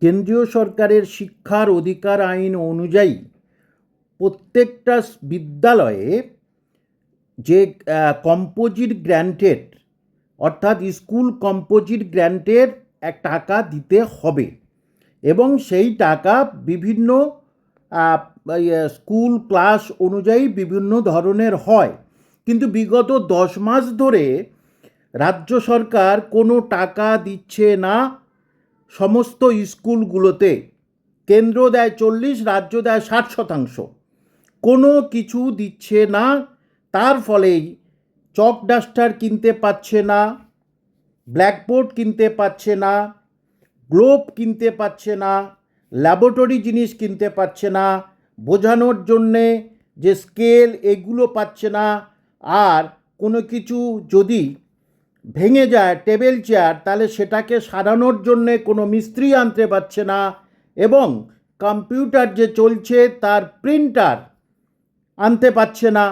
কেন্দ্রীয় সরকারের শিক্ষার অধিকার আইন অনুযায়ী প্রত্যেকটা বিদ্যালয়ে যে কম্পোজিট গ্র্যান্টেড অর্থাৎ স্কুল কম্পোজিট গ্র্যান্টের এক টাকা দিতে হবে এবং সেই টাকা বিভিন্ন স্কুল ক্লাস অনুযায়ী বিভিন্ন ধরনের হয়। কিন্তু বিগত দশ মাস ধরে রাজ্য সরকার কোনো টাকা দিচ্ছে না সমস্ত স্কুলগুলোতে কেন্দ্র দেয় চল্লিশ, রাজ্য দেয় ষাট শতাংশ। কোনো কিছু দিচ্ছে না, তার ফলেই চক ডাস্টার কিনতে পাচ্ছে না, ব্ল্যাকবোর্ড কিনতে পাচ্ছে না, গ্লোব কিনতে পাচ্ছে না, ল্যাবরেটরি জিনিস কিনতে পাচ্ছে না, বোঝানোর জন্যে যে স্কেল এগুলো পাচ্ছে না, আর কোনো কিছু যদি ভেঙে যায়, টেবিল চেয়ার, তাহলে সেটাকে সারানোর জন্যে কোনো মিস্ত্রি আনতে পারছে না এবং কম্পিউটার যে চলছে তার প্রিন্টার আনতে পারছে না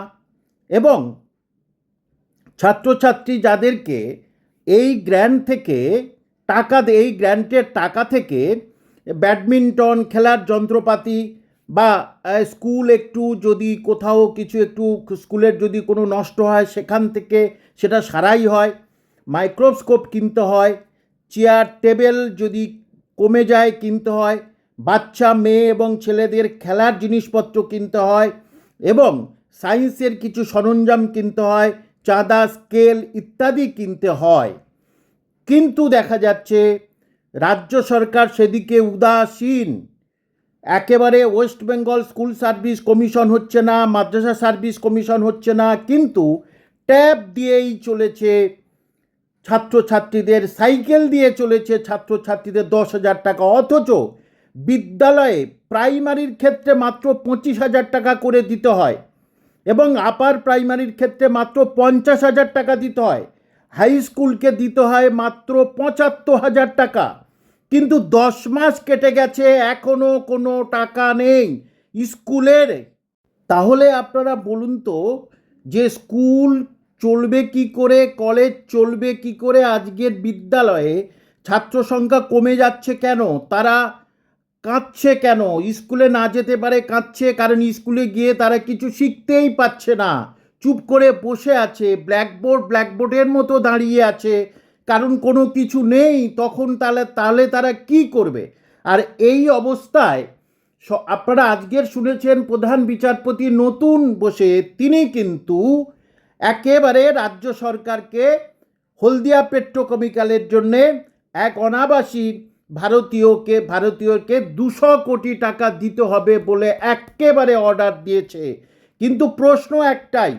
এবং ছাত্রছাত্রী যাদেরকে এই গ্র্যান্ড থেকে টাকা এই গ্র্যান্টের টাকা থেকে ব্যাডমিন্টন, খেলার যন্ত্রপাতি বা স্কুল একটু যদি কোথাও কিছু একটু স্কুলের যদি কোনো নষ্ট হয়, সেখান থেকে সেটা সারাই হয়। মাইক্রোস্কোপ কিনতে হয়, চেয়ার, টেবিল যদি কমে যায় কিনতে হয়, বাচ্চা, মেয়ে এবং ছেলেদের খেলার জিনিসপত্র কিনতে হয় এবং সায়েন্সের কিছু সরঞ্জাম কিনতে হয়, চাঁদা, স্কেল ইত্যাদি কিনতে হয়। কিন্তু দেখা যাচ্ছে, রাজ্য সরকার সেদিকে উদাসীন। একেবারে West Bengal School Service Commission হচ্ছে না, মাদ্রাসা সার্ভিস কমিশন হচ্ছে না, কিন্তু ট্যাব দিয়েই চলেছে ছাত্রছাত্রীদের সাইকেল দিয়ে চলেছে ছাত্রছাত্রীদের দশ হাজার টাকা। অথচ বিদ্যালয়ে প্রাইমারির ক্ষেত্রে মাত্র পঁচিশ হাজার টাকা করে দিতে হয় এবং আপার প্রাইমারির ক্ষেত্রে মাত্র পঞ্চাশ হাজার টাকা দিতে হয়। হাই স্কুলকে দিতে হয় মাত্র পঁচাত্তর হাজার টাকা। কিন্তু দশ মাস কেটে গেছে এখনও কোনো টাকা নেই স্কুলের। তাহলে আপনারা বলুন তো, যে স্কুল চলবে কি করে, কলেজ চলবে কি করে, আজকের বিদ্যালয়ে ছাত্র সংখ্যা কমে যাচ্ছে কেন, তারা কাঁদছে কেন, স্কুলে না যেতে পারে, কাঁদছে কারণ স্কুলে গিয়ে তারা কিছু শিখতেই পাচ্ছে না। চুপ করে বসে আছে, ব্ল্যাকবোর্ড, ব্ল্যাকবোর্ডের মতো দাঁড়িয়ে আছে, কারণ কোনো কিছু নেই, তখন তাহলে তাহলে তারা কি করবে? আর এই অবস্থায় আপনারা আজকের শুনেছেন প্রধান বিচারপতি নতুন বসে, তিনি কিন্তু একেবারে রাজ্য সরকারকে হলদিয়া পেট্রোকেমিক্যালের জন্যে এক অনাবাসী ভারতীয়কে ভারতীয়কে দুশো কোটি টাকা দিতে হবে বলে একেবারে অর্ডার দিয়েছে। কিন্তু প্রশ্ন একটাই,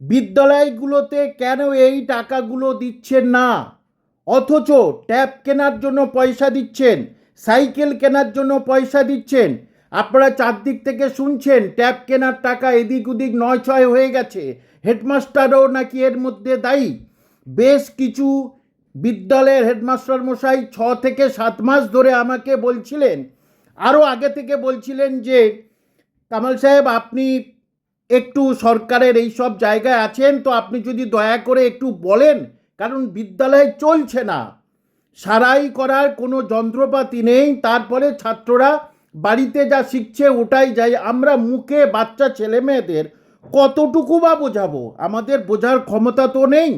বিদ্যালয়গুলোতে কেন এই টাকাগুলো দিচ্ছেন না? অথচ ট্যাব কেনার জন্য পয়সা দিচ্ছেন, সাইকেল কেনার জন্য পয়সা দিচ্ছেন আপনারা চারদিক থেকে শুনছেন, ট্যাব কেনার টাকা এদিক ওদিক নয় ছয় হয়ে গেছে। হেডমাস্টারও নাকি এর মধ্যে দায়ী। বেশ কিছু বিদ্যালয়ের হেডমাস্টার মশাই ছ থেকে সাত মাস ধরে আমাকে বলছিলেন, আরও আগে থেকে বলছিলেন যে, কামাল সাহেব, আপনি একটু সরকারের এই সব জায়গায় আছেন, তো আপনি যদি দয়া করে একটু বলেন, কারণ বিদ্যালয় চলছে না। সারাই করার কোনো যন্ত্রপাতি নেই, তারপরে ছাত্ররা বাড়িতে যা শিখছে ওটাই যাই। আমরা মুখে বাচ্চা ছেলে মেয়েদের কতটুকু বা বোঝাবো? আমাদের বোঝার ক্ষমতা তো নেই।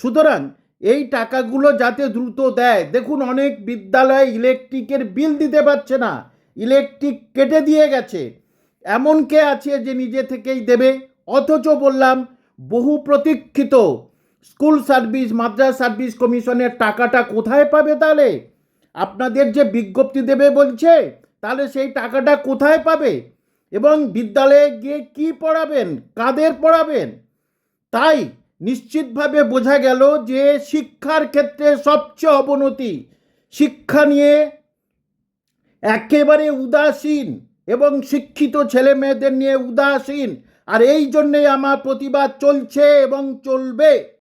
সুতরাং এই টাকাগুলো যাতে দ্রুত দেয়, দেখুন অনেক বিদ্যালয়ে ইলেকট্রিকের বিল দিতে পারছে না। ইলেকট্রিক কেটে দিয়ে গেছে। এমন কে আছে যে নিজে থেকেই দেবে। অথচ বললাম, বহু প্রতীক্ষিত। স্কুল সার্ভিস, মাদ্রাস সার্ভিস কমিশনের টাকাটা কোথায় পাবে তাহলে? আপনাদের যে বিজ্ঞপ্তি দেবে বলছে তাহলে সেই টাকাটা কোথায় পাবে? এবং বিদ্যালয়ে গিয়ে কি পড়াবেন? কাদের পড়াবেন? তাই নিশ্চিতভাবে বোঝা গেল যে শিক্ষার ক্ষেত্রে সবচেয়ে অবনতি। শিক্ষা নিয়ে একেবারে উদাসীন এবং শিক্ষিত ছেলে মেয়েদের নিয়ে উদাসীন। আর এই জন্যেই আমার প্রতিবাদ চলছে এবং চলবে।